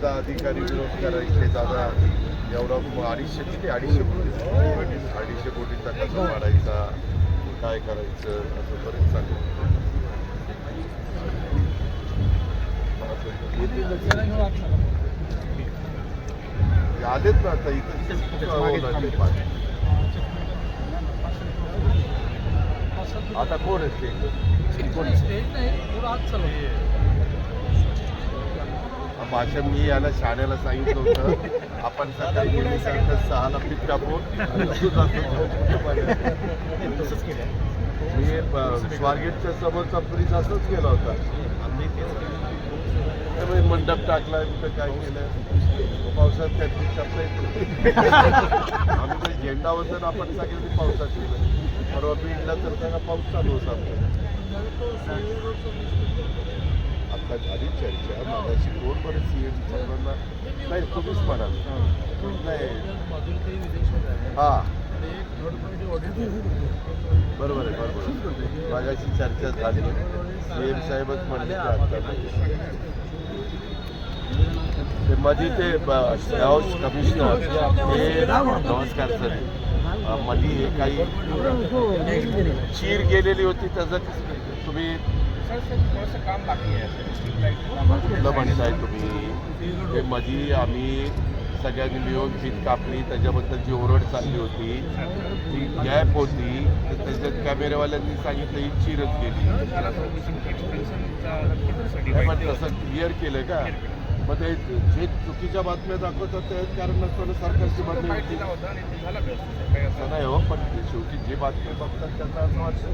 अनेकदा अधिकारी विरोध करायचे दादा एवढा अडीचशे किती अडीचशे कोटी अडीचशे कोटीचा कसा वाढायचा काय करायचं असं बरेच सांगितलं आलेत ना आता इथं आता कोण आहे ते भाषण मी याला शाळेला सांगितलं होतं. आपण सकाळी गेल्यासारखं सहाला पीठ कापून आणि तू जातो. मी स्वारगेटच्या समोरचा फ्रीज असंच गेला होता. त्यामुळे मंडप टाकला कुठं काय केलं? पावसात त्या पीठ कापता येत आम्ही ते झेंडा होता ना आपण सगळ्यांनी पावसात केलं. परवा बीडला तर त्याला पाऊस चालू होता. आता झाली चर्चा माझ्याशी कोण बरं सीएम साहेबांना नाही तुम्हीच म्हणाल. नाही. हा. बरोबर आहे बरोबर आहे. चर्चा झाली. सी एम साहेबच म्हणले आता ते मध्ये ते हाऊस कमिशनर हे नमस्कार सर अ, मध्ये हे काही चीर गेलेली होती त्याचं तुम्ही कुठलं म्हणताय तुम्ही? ते मध्ये आम्ही सगळ्यांनी मिळून पीठ कापली त्याच्याबद्दल जी ओरड चालली होती ती गॅप होती तर त्याच्यात कॅमेरेवाल्यांनी सांगितलं ही चीरच गेली पण तसं क्लिअर केलं का? मग ते जे चुकीच्या बातम्या दाखवतात ते कारण नसताना सरकारची बातमी होती. असं नाही हो पण शेवटी जे बातम्या बघतात त्यांना असं वाटतं.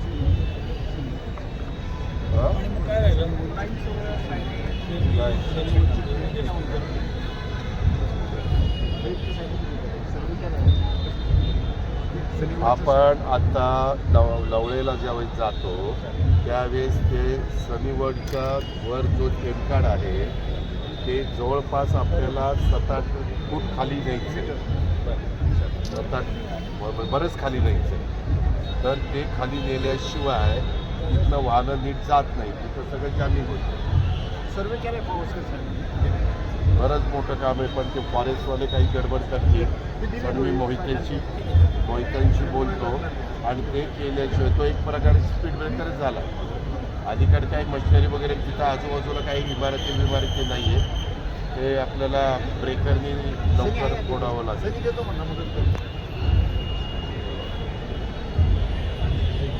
आपण आता लव लवळेला ज्यावेळेस जातो त्यावेळेस ते सनीवडचा वर जो टेमकाड आहे ते जवळपास आपल्याला सात आठ फूट खाली न्यायचे. सात आठ बरंच खाली न्यायचं. तर ते खाली नेल्याशिवाय तिथनं वाहनं नीट जात नाही तिथं सगळं जामीन होतं सर्वे केले बरंच मोठं काम आहे पण ते फॉरेस्टवाले काही गडबड करतील. पण मी मोहितेंशी मोहितांशी बोलतो आणि ते केल्याशिवाय तो एक प्रकारे स्पीड ब्रेकरच झाला. अलीकडे काही मशिनरी वगैरे तिथं आजूबाजूला काही इमारती इमारती नाही आहे ते आपल्याला ब्रेकरनी लवकर फोडावं लागेल.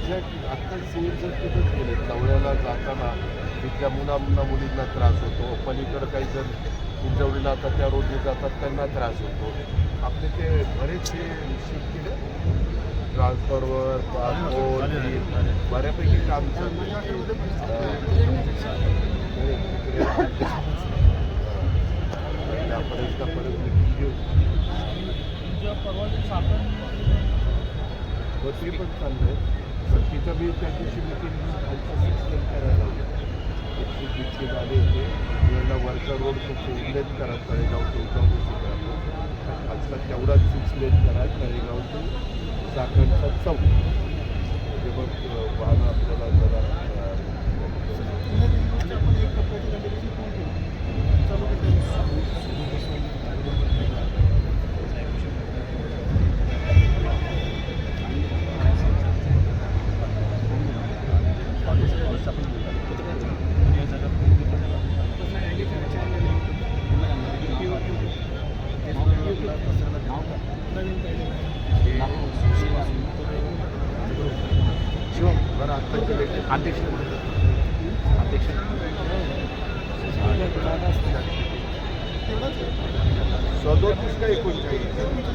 एक्झॅक्टली आत्ता सीएम जर तिथंच गेले जवळ्याला जाताना तिथल्या मुला मुला मुलींना त्रास होतो. पलीकडं काही जण हिंजवडीला आता त्या रोडने जातात त्यांना त्रास होतो. आपले ते बरेचसे शिफ्ट केले. ट्रान्सफॉर्मर पासपोर्ट बऱ्यापैकी काम चालू पर्यंत वरती पण चाललंय. तर तिथं मी त्या दिवशी मिटिंग आमचं एक्सप्लेन करायला लावलं एकशे दीडशे झाले होते याला वरचा रोड तो उल्लेख करा तळेगाव टू चौकशी आजचा तेवढाच सिक्स लेन करा तळेगाव टू चाकणचा चौक. म्हणजे मग वाहन आपल्याला जरा अध्यक्ष अध्यक्ष सदोतीस का एकोणचाळीस